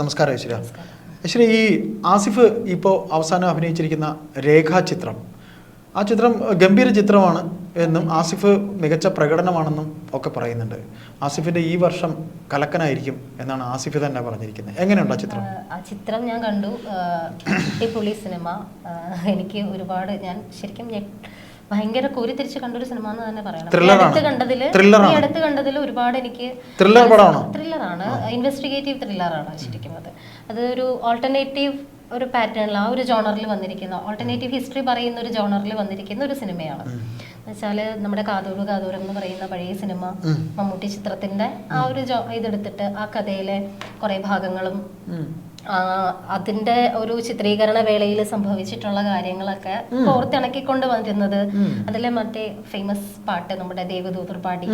നമസ്കാരം ഐശ്വര്യ. ഐശ്വര്യ ഈ ആസിഫ് ഇപ്പോൾ അവസാനം അഭിനയിച്ചിരിക്കുന്ന രേഖാചിത്രം ആ ചിത്രം ഗംഭീര ചിത്രമാണ് എന്നും ആസിഫ് മികച്ച പ്രകടനമാണെന്നും ഒക്കെ പറയുന്നുണ്ട്. ആസിഫിന്റെ ഈ വർഷം കലക്കനായിരിക്കും എന്നാണ് ആസിഫ് തന്നെ പറഞ്ഞിരിക്കുന്നത്. എങ്ങനെയുണ്ട് ആ ചിത്രം? ആ ചിത്രം ഞാൻ കണ്ടു അടിപൊളി സിനിമ. എനിക്ക് ഒരുപാട് ഞാൻ ശരിക്കും ഞെ- കൂരി തിരിച്ച് കണ്ടൊരു സിനിമ എന്ന് തന്നെ പറയണം? അടുത്ത് കണ്ടതിൽ ഈ അടുത്ത് കണ്ടതിൽ ഒരുപാട് എനിക്ക്? ത്രില്ലറാണ് ഇൻവെസ്റ്റിഗേറ്റീവ് ത്രില്ലറാണ് ശരിക്കും അത്. അത് ഒരു ഓൾട്ടർനേറ്റീവ് ഒരു പാറ്റേണിൽ ആ ഒരു ജോണറിൽ വന്നിരിക്കുന്ന ഓൾട്ടർനേറ്റീവ് ഹിസ്റ്ററി പറയുന്ന ഒരു ജോണറിൽ വന്നിരിക്കുന്ന ഒരു സിനിമയാണ്. എന്നുവെച്ചാൽ നമ്മുടെ കാതോട് കാതോരം എന്ന് പറയുന്ന പഴയ സിനിമ മമ്മൂട്ടി ചിത്രത്തിന്റെ ആ ഒരു ഇതെടുത്തിട്ട് ആ കഥയിലെ കുറെ ഭാഗങ്ങളും അതിന്റെ ഒരു ചിത്രീകരണ വേളയിൽ സംഭവിച്ചിട്ടുള്ള കാര്യങ്ങളൊക്കെ കോർത്തിണക്കിക്കൊണ്ട് വന്നിരുന്നത്. അതിലെ മറ്റേ ഫേമസ് പാട്ട് നമ്മുടെ ദേവദൂതർ പാടി.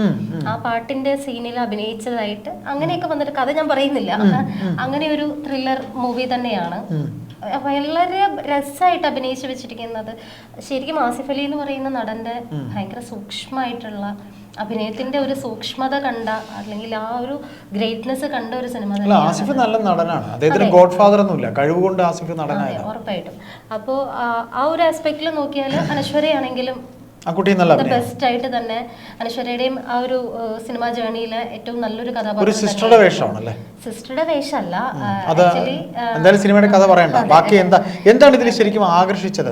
ആ പാട്ടിന്റെ സീനിൽ അഭിനയിച്ചതായിട്ട് അങ്ങനെയൊക്കെ വന്നിട്ട് കഥ ഞാൻ പറയുന്നില്ല. അങ്ങനെ ഒരു ത്രില്ലർ മൂവി തന്നെയാണ്. വളരെ രസമായിട്ട് അഭിനയിച്ചു വെച്ചിരിക്കുന്നത്. ശരിക്കും ആസിഫ് അലി എന്ന് പറയുന്ന നടന്റെ ഭയങ്കര സൂക്ഷ്മമായിട്ടുള്ള അഭിനയത്തിന്റെ ഒരു സൂക്ഷ്മത കണ്ട അല്ലെങ്കിൽ ആ ഒരു ഗ്രേറ്റ്നെസ് കണ്ട ഒരു സിനിമ അല്ല ആസിഫ് നല്ല നടനാണ്. അദ്ദേഹത്തിന് ഗോഡ് ഫാദർ ഒന്നുമില്ല. കഴിവ് കൊണ്ട് ആസിഫ് നടനായ അതെ ഉറപ്പായിട്ടും. അപ്പോ ആ, ആ ഒരു ആസ്പെക്റ്റിൽ നോക്കിയാൽ അനശ്വരയാണെങ്കിലും ആ കുട്ടി നല്ല ബെസ്റ്റ് ആയിട്ട് തന്നെ അനശ്വരയുടെയും ആ ഒരു സിനിമ ജേണിയിലെ ഏറ്റവും നല്ലൊരു കഥാപാത്രം സിസ്റ്ററുടെ വേഷമാണല്ലേ? സിസ്റ്ററുടെ വേഷമല്ല എന്തായാലും സിനിമയുടെ കഥ പറയണ്ട. ബാക്കി എന്താ എന്താണ് ഇതിൽ ശരിക്കും ആകർഷിച്ചത്?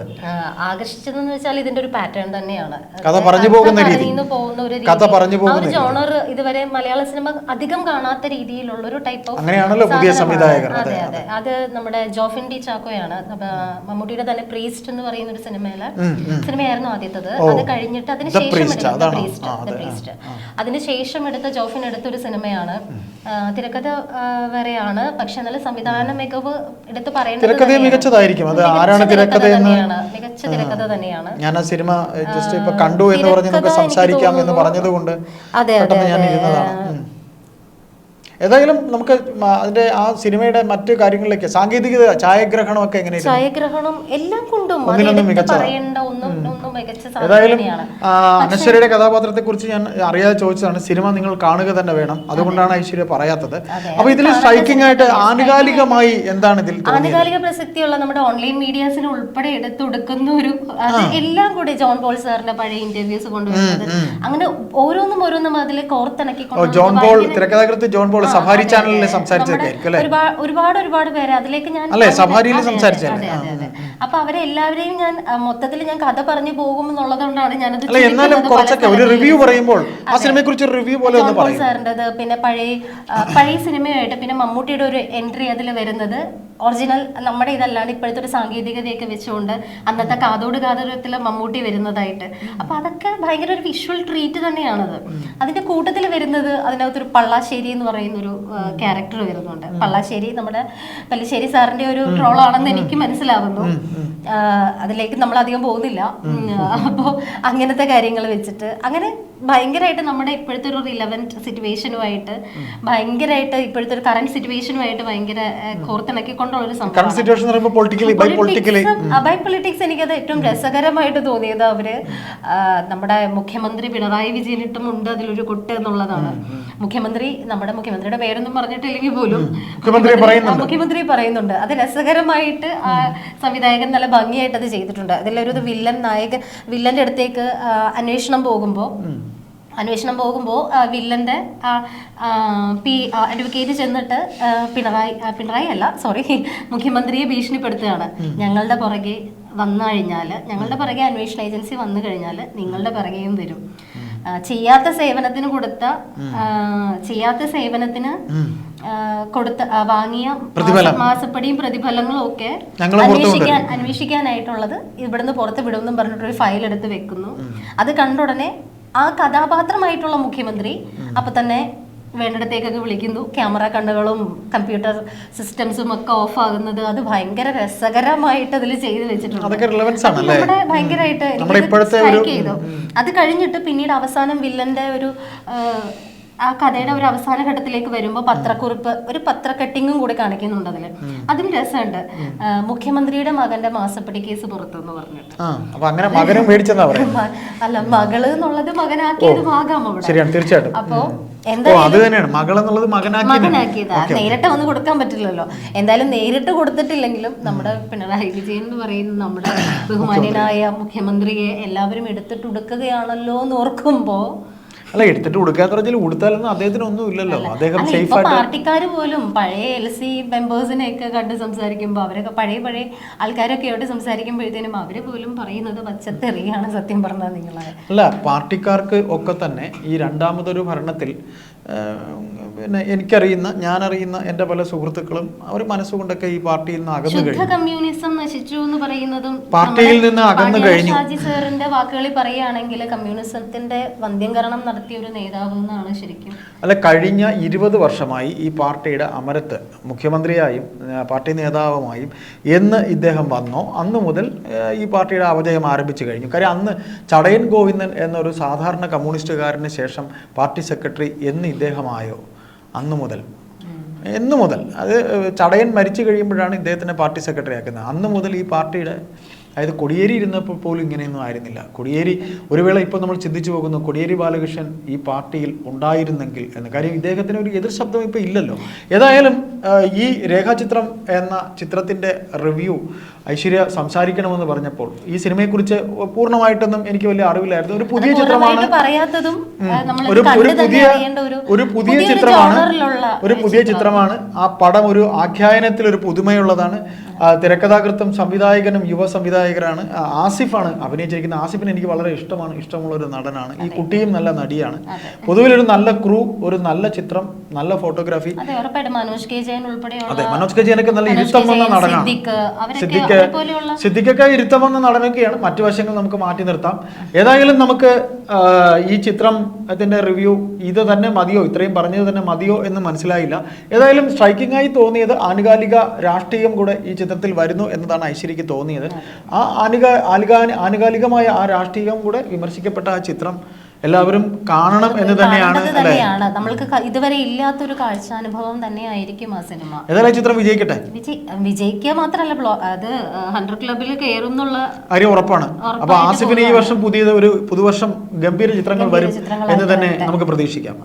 ആകർഷിച്ചതെന്ന് വെച്ചാൽ ഇതിന്റെ ഒരു പാറ്റേൺ തന്നെയാണ്. കഥ പറഞ്ഞു പോകുന്ന രീതി. പോകുന്ന ഒരു. കഥ പറഞ്ഞു പോകുന്ന. ജോണർ ഇതുവരെ മലയാള സിനിമ അധികം കാണാത്ത രീതിയിലുള്ള ഒരു ടൈപ്പ് ഓഫ് അങ്ങനെയാണല്ലോ പുതിയ സംവിധായകർ, അതെ അതെ അത്. നമ്മുടെ ജോഫിൻ ഡി ചാക്കോയാണ്. മമ്മൂട്ടിയുടെ തന്നെ പ്രീസ്റ്റ് എന്ന് പറയുന്ന ഒരു സിനിമയിലെ സിനിമയായിരുന്നു ആദ്യത്തത്. അത് കഴിഞ്ഞിട്ട് അതിന് അതിനുശേഷം ശേഷം Priest, എടുത്ത ജോഫിൻ എടുത്ത ഒരു സിനിമയാണ്. തിരക്കഥ വരെയാണ്. വേറെയാണ് പക്ഷെ നല്ല സംവിധാന മികവ് എടുത്ത് പറയുന്നത് മികച്ചതായിരിക്കും. അത് മികച്ച ആരാണ് തിരക്കഥ തന്നെയാണ്. മികച്ച തിരക്കഥ തന്നെയാണ്. ഞാൻ ആ സിനിമ ജസ്റ്റ് കണ്ടു എന്ന് പറഞ്ഞ് നമുക്ക് സംസാരിക്കാം എന്ന് പറഞ്ഞതുകൊണ്ട് അതെ കൊണ്ട് അതെ, അതെ, പെട്ടെന്ന് ഞാൻ അതെ. ഇരുന്നതാണ് ഉം. ഏതായാലും നമുക്ക് അതിന്റെ ആ സിനിമയുടെ മറ്റു കാര്യങ്ങളിലേക്ക് സാങ്കേതികത ഛായാഗ്രഹണമൊക്കെ എങ്ങനെയായിരുന്നു ഛായാഗ്രഹണം എല്ലാം കൊണ്ടും ഏതായാലും അനശ്വരയുടെ കഥാപാത്രത്തെ കുറിച്ച് ഞാൻ അറിയാതെ ചോദിച്ചതാണ്. സിനിമ നിങ്ങൾ കാണുക തന്നെ വേണം. അതുകൊണ്ടാണ് ഐശ്വര്യ പറയാത്തത്. അപ്പൊ ഇതിൽ സ്ട്രൈക്കിംഗ് ആയിട്ട് ആനുകാലികമായി എന്താണ് ഇതിൽ ആനുകാലിക പ്രസക്തിയുള്ള നമ്മുടെ ഓൺലൈൻ മീഡിയാസിന് ഉൾപ്പെടെ എടുത്തൊടുക്കുന്ന ഒരു അത് എല്ലാം കൂടി ജോൺ പോൾ സാറിന്റെ പഴയ ഇന്റർവ്യൂസ് കൊണ്ടുവരുന്നത്. അങ്ങനെ ഓരോന്നും ഓരോന്നും അതിൽ കോർത്തിണക്കി ജോൺ പോൾ തിരക്കഥാകൃത്ത് ജോൺ പോൾ സഫാരി ചാനലിൽ സംസാരിച്ചതൊക്കെ ആയിരിക്കും അല്ലേ? ഒരുപാട് ഒരുപാട് പേര് അതിലേക്ക് ഞാൻ അല്ലേ, സഫാരിയിൽ അതെ, അപ്പൊ അവരെ എല്ലാവരെയും ഞാൻ മൊത്തത്തിൽ ഞാൻ കഥ പറഞ്ഞു പോകും എന്നുള്ളതുകൊണ്ടാണ് ഞാനത് എന്നാലും കുറച്ചൊക്കെ ഒരു റിവ്യൂ പറയുമ്പോൾ ആ സിനിമയെ കുറിച്ച് റിവ്യൂ പോലെ ഒന്ന് പറയാം. സാറിന്റെത് പിന്നെ പഴയ പഴയ സിനിമയായിട്ട് പിന്നെ മമ്മൂട്ടിയുടെ ഒരു എൻട്രി അതിൽ വരുന്നത് ഒറിജിനൽ നമ്മുടെ ഇതല്ലാണ്ട് ഇപ്പോഴത്തെ ഒരു സാങ്കേതികതയൊക്കെ വെച്ചുകൊണ്ട് അന്നത്തെ കാതോട് കാതോരത്തിൽ മമ്മൂട്ടി വരുന്നതായിട്ട്. അപ്പൊ അതൊക്കെ ഭയങ്കര ഒരു വിഷ്വൽ ട്രീറ്റ് തന്നെയാണത്. അതിന്റെ കൂട്ടത്തിൽ വരുന്നത് അതിനകത്തൊരു പള്ളാശ്ശേരി എന്ന് പറയുന്ന ഒരു ക്യാരക്ടർ വരുന്നുണ്ട്. പള്ളാശ്ശേരി നമ്മുടെ പല്ലശ്ശേരി സാറിന്റെ ഒരു ട്രോളാണെന്ന് എനിക്ക് മനസ്സിലാവുന്നു. അതിലേക്ക് നമ്മൾ അധികം പോകുന്നില്ല. അപ്പോ അങ്ങനത്തെ കാര്യങ്ങൾ വെച്ചിട്ട് അങ്ങനെ ഭയങ്കരമായിട്ട് നമ്മുടെ ഇപ്പോഴത്തെ ഒരു റിലവന്റ് സിറ്റുവേഷനുമായിട്ട് ഭയങ്കരമായിട്ട് ഇപ്പോഴത്തെ ഒരു കറണ്ട് സിറ്റുവേഷനുമായിട്ട് ഭയങ്കര കോർത്തിണക്കിക്കൊണ്ടുള്ള ഒരു സംഭവം ബൈ പൊളിറ്റിക്സ് എനിക്കത് ഏറ്റവും രസകരമായിട്ട് തോന്നിയത് അവർ നമ്മുടെ മുഖ്യമന്ത്രി പിണറായി വിജയനിട്ടും ഉണ്ട് അതിലൊരു കൊട്ട് എന്നുള്ളതാണ്. മുഖ്യമന്ത്രി നമ്മുടെ മുഖ്യമന്ത്രിയുടെ പേരൊന്നും പറഞ്ഞിട്ടില്ലെങ്കിൽ പോലും മുഖ്യമന്ത്രി പറയുന്നുണ്ട്. മുഖ്യമന്ത്രി പറയുന്നുണ്ട്. അത് രസകരമായിട്ട് ആ സംവിധായകൻ നല്ല ഭംഗിയായിട്ട് അത് ചെയ്തിട്ടുണ്ട്. അതിലൊരു വില്ലൻ നായകൻ വില്ലന്റെ അടുത്തേക്ക് അന്വേഷണം പോകുമ്പോൾ അന്വേഷണം പോകുമ്പോൾ വില്ലന്റെ പി അഡ്വക്കേറ്റ് ചെന്നിട്ട് പിണറായി പിണറായി അല്ല സോറി മുഖ്യമന്ത്രിയെ ഭീഷണിപ്പെടുത്തുകയാണ്. ഞങ്ങളുടെ പുറകെ വന്നു കഴിഞ്ഞാൽ ഞങ്ങളുടെ പുറകെ അന്വേഷണ ഏജൻസി വന്നു കഴിഞ്ഞാൽ നിങ്ങളുടെ പുറകെയും വരും. ചെയ്യാത്ത സേവനത്തിന് കൊടുത്ത ചെയ്യാത്ത സേവനത്തിന് കൊടുത്ത വാങ്ങിയ മാസപ്പടിയും പ്രതിഫലങ്ങളും ഒക്കെ അന്വേഷിക്കാൻ അന്വേഷിക്കാനായിട്ടുള്ളത് ഇവിടുന്ന് പുറത്ത് വിടുമെന്നും പറഞ്ഞിട്ടൊരു ഫയൽ എടുത്ത് വെക്കുന്നു. അത് കണ്ട ഉടനെ ആ കഥാപാത്രമായിട്ടുള്ള മുഖ്യമന്ത്രി അപ്പൊ തന്നെ വേണ്ടിടത്തേക്കൊക്കെ വിളിക്കുന്നു. ക്യാമറ കണ്ണുകളും കമ്പ്യൂട്ടർ സിസ്റ്റംസും ഒക്കെ ഓഫ് ആകുന്നത് അത് ഭയങ്കര രസകരമായിട്ട് അതിൽ ചെയ്തു വെച്ചിട്ടുണ്ട്. നമ്മുടെ ഭയങ്കരമായിട്ട് ഒരു- ചെയ്തു. അത് കഴിഞ്ഞിട്ട് പിന്നീട് അവസാനം വില്ലന്റെ ഒരു ആ, കഥയുടെ ഒരു അവസാന ഘട്ടത്തിലേക്ക് വരുമ്പോൾ പത്രക്കുറിപ്പ് ഒരു പത്ര കട്ടിങ്ങും കൂടെ കാണിക്കുന്നുണ്ട് അതിൽ. അതും രസമുണ്ട്. മുഖ്യമന്ത്രിയുടെ മകന്റെ മാസപ്പടി കേസ് പുറത്തു എന്ന് പറഞ്ഞിട്ട് അങ്ങനെ മകനും മേടിച്ചെന്നാ അല്ല മകൾ എന്നുള്ളത് മകനാക്കിയത് ആകാം അവിടെ. തീർച്ചയായിട്ടും. അപ്പോ മകനാക്കിയതാ നേരിട്ട് വന്ന് കൊടുക്കാൻ പറ്റില്ലല്ലോ. എന്തായാലും നേരിട്ട് കൊടുത്തിട്ടില്ലെങ്കിലും നമ്മുടെ പിണറായി വിജയൻ എന്ന് പറയുന്ന നമ്മുടെ ബഹുമാനായ മുഖ്യമന്ത്രിയെ എല്ലാവരും എടുത്തിട്ട് ഉടുക്കുകയാണല്ലോ എന്ന് ഓർക്കുമ്പോ അല്ല എടുത്തിട്ട് കൊടുക്കാന്ന് പറഞ്ഞാൽ കൊടുത്താലൊന്നും അദ്ദേഹത്തിന് ഒന്നും ഇല്ലല്ലോ അദ്ദേഹം സേഫ് ആയിട്ട് പാർട്ടിക്കാര് പോലും പഴയ എൽ സി മെമ്പേഴ്സിനെ ഒക്കെ കണ്ട് സംസാരിക്കുമ്പോൾ അവരൊക്കെ പഴയ പഴയ ആൾക്കാരൊക്കെ ആയിട്ട് സംസാരിക്കുമ്പോഴത്തേനും അവർ പോലും പറയുന്നത് പച്ചത്തെറിയാണ് സത്യം പറഞ്ഞത് നിങ്ങളെ. അല്ല പാർട്ടിക്കാർക്ക് ഒക്കെ തന്നെ ഈ രണ്ടാമതൊരു ഭരണത്തിൽ പിന്നെ എനിക്കറിയുന്ന ഞാനറിയുന്ന എന്റെ പല സുഹൃത്തുക്കളും അവർ മനസ്സുകൊണ്ടൊക്കെ ഈ പാർട്ടിയിൽ നിന്ന് അകന്നു കഴിഞ്ഞു. കമ്മ്യൂണിസം നശിച്ചു എന്ന് പറയുന്നതും പാർട്ടിയിൽ നിന്ന് അകന്നു കഴിഞ്ഞു. ഷാജി സാറിന്റെ വാക്കുകളിൽ പറയുകയാണെങ്കിൽ കമ്മ്യൂണിസത്തിന്റെ വന്ധ്യംകരണം ഒരു നേതാവ് എന്നാണ് ശരിക്കും അല്ല കഴിഞ്ഞ ഇരുപത് വർഷമായി ഈ പാർട്ടിയുടെ അമരത്ത് മുഖ്യമന്ത്രിയായും പാർട്ടി നേതാവുമായും എന്ന് ഇദ്ദേഹം വന്നോ? അന്ന് മുതൽ ഈ പാർട്ടിയുടെ അവജയം ആരംഭിച്ചു കഴിഞ്ഞു. കാര്യം അന്ന് ചടയൻ ഗോവിന്ദൻ എന്നൊരു സാധാരണ കമ്മ്യൂണിസ്റ്റുകാരന് ശേഷം പാർട്ടി സെക്രട്ടറി എന്ന് ഇദ്ദേഹമായോ? അന്ന് മുതൽ. എന്നു മുതൽ. അത് ചടയൻ മരിച്ചു കഴിയുമ്പോഴാണ് ഇദ്ദേഹത്തിനെ പാർട്ടി സെക്രട്ടറി ആക്കുന്നത്. അന്ന് മുതൽ ഈ പാർട്ടിയുടെ അതായത് കൊടിയേരി ഇരുന്നപ്പോൾ പോലും ഇങ്ങനെയൊന്നും ആയിരുന്നില്ല. കൊടിയേരി ഒരു വേള ഇപ്പോൾ നമ്മൾ ചിന്തിച്ചു പോകുന്നു കൊടിയേരി ബാലകൃഷ്ണൻ ഈ പാർട്ടിയിൽ ഉണ്ടായിരുന്നെങ്കിൽ എന്ന കാര്യം ഇദ്ദേഹത്തിന് ഒരു എതിർ ശബ്ദം ഇപ്പോൾ ഇല്ലല്ലോ. ഏതായാലും ഈ രേഖാചിത്രം എന്ന ചിത്രത്തിന്റെ റിവ്യൂ ഐശ്വര്യ സംസാരിക്കണമെന്ന് പറഞ്ഞപ്പോൾ ഈ സിനിമയെക്കുറിച്ച് പൂർണമായിട്ടൊന്നും എനിക്ക് വലിയ അറിവില്ലായിരുന്നു. ഒരു പുതിയ ചിത്രമാണ്. ഒരു പുതിയ ഒരു പുതിയ ചിത്രമാണ്. ഒരു പുതിയ ചിത്രമാണ്. ആ പടം ഒരു ആഖ്യായനത്തിൽ ഒരു പുതുമയുള്ളതാണ് തിരക്കഥാകൃത്തും സംവിധായകനും യുവ സംവിധായകരാണ്. ആസിഫാണ് അഭിനയിച്ചിരിക്കുന്ന ആസിഫിന് എനിക്ക് വളരെ ഇഷ്ടമാണ്. ഇഷ്ടമുള്ള ഒരു നടനാണ്. ഈ കുട്ടിയും നല്ല നടിയാണ്. പൊതുവിലൊരു നല്ല ക്രൂ ഒരു നല്ല ചിത്രം നല്ല ഫോട്ടോഗ്രാഫി. മനോജ് കെ ജയൻ അതെ മനോജ് കജേനൊക്കെ നല്ല മനോജ് ഇരുത്തം കെ വന്ന നടനാണ്. സിദ്ദിഖ്, സിദ്ദിഖൊക്കെ ഇരുത്തം വന്ന നടനൊക്കെയാണ്. മറ്റു വശങ്ങൾ നമുക്ക് മാറ്റി നിർത്താം. ഏതായാലും നമുക്ക് ഈ ഈ ചിത്രത്തിന്റെ റിവ്യൂ ഇത് തന്നെ മതിയോ? ഇത്രയും പറഞ്ഞത് തന്നെ മതിയോ എന്ന് മനസ്സിലായില്ല. ഏതായാലും സ്ട്രൈക്കിംഗ് ആയി തോന്നിയത് ആനുകാലിക രാഷ്ട്രീയം കൂടെ ഈ ചിത്രത്തിൽ വരുന്നു എന്നതാണ് ഐശ്വര്യക്ക് തോന്നിയത്. ആ ആനുകാ ആനുകാലികമായ ആ രാഷ്ട്രീയം കൂടെ വിമർശിക്കപ്പെട്ട ആ ചിത്രം എല്ലാവരും കാണണം എന്ന് തന്നെയാണ് നമ്മൾക്ക് ഇതുവരെ ഇല്ലാത്തൊരു കാഴ്ചാനുഭവം തന്നെയായിരിക്കും ആ സിനിമ. ഏതായാലും ചിത്രം വിജയിക്കട്ടെ? വിജയ് വിജയിക്കുക മാത്രമല്ല അത് ഹൺഡ്രഡ് ക്ലബിൽ കയറുന്നുള്ള കാര്യം ഉറപ്പാണ്. അപ്പൊ ആസിഫിന് ഈ വർഷം പുതിയത് ഒരു പുതുവർഷം ഗംഭീര ചിത്രങ്ങൾ വരും എന്ന് തന്നെ നമുക്ക് പ്രതീക്ഷിക്കാം.